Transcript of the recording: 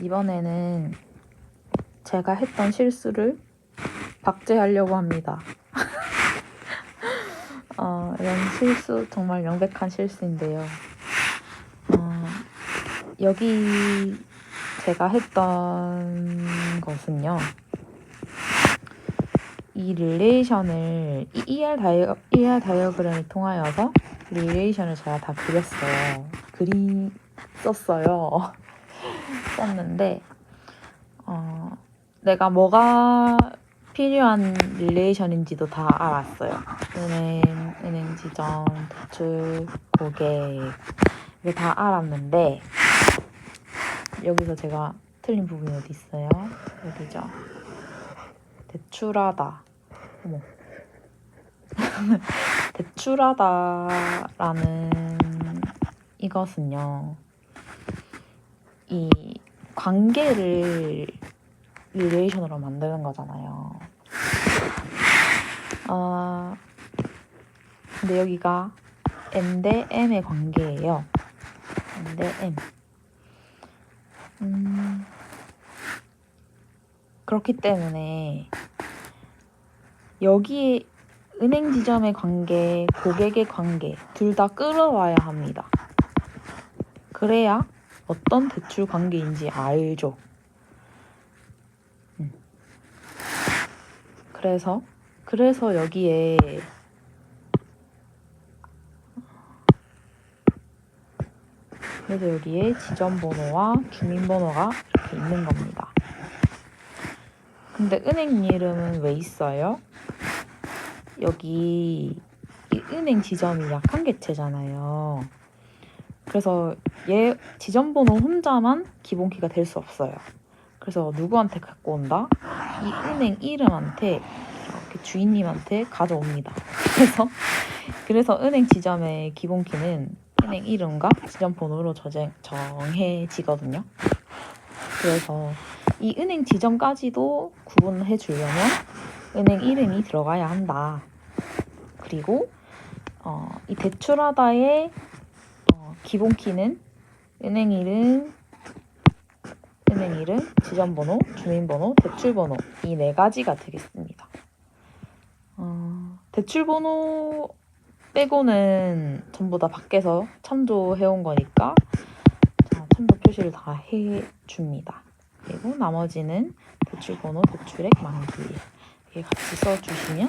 이번에는 제가 했던 실수를 박제하려고 합니다. 어, 이런 실수 정말 명백한 실수인데요. 어, 여기 제가 했던 것은요. 이 릴레이션을 이 ER 다이어 ER 다이어그램을 통하여서 릴레이션을 제가 다 그렸어요. 그리 썼어요. 썼는데 어, 내가 뭐가 필요한 릴레이션인지도 다 알았어요. 은행, 은행 지점, 대출, 고객 이거 다 알았는데 여기서 제가 틀린 부분이 어디 있어요? 여기죠. 대출하다. 어머. 대출하다라는 이것은요. 이 관계를 릴레이션으로 만드는 거잖아요. 아, 근데 여기가 n 대 m의 관계예요. n 대 m. 음, 그렇기 때문에 여기 은행 지점의 관계, 고객의 관계 둘 다 끌어와야 합니다. 그래야 어떤 대출 관계인지 알죠. 음. 그래서 그래서 여기에 그래서 여기에 지점 번호와 주민 번호가 이렇게 있는 겁니다. 근데 은행 이름은 왜 있어요? 여기 이 은행 지점이 약한 개체잖아요. 그래서 얘 지점 번호 혼자만 기본키가 될 수 없어요. 그래서 누구한테 갖고 온다? 이 은행 이름한테 이렇게 주인님한테 가져옵니다. 그래서 그래서 은행 지점의 기본키는 은행 이름과 지점 번호로 저장, 정해지거든요. 그래서 이 은행 지점까지도 구분해 주려면 은행 이름이 들어가야 한다. 그리고 어, 이 대출하다의 어, 기본 키는 은행 이름, 은행 이름, 지점번호, 주민번호, 대출번호 이 네 가지가 되겠습니다. 어, 대출번호 빼고는 전부 다 밖에서 참조해온 거니까 자, 참조 표시를 다 해줍니다. 그리고 나머지는 대출번호, 대출액, 만기 같이 써주시면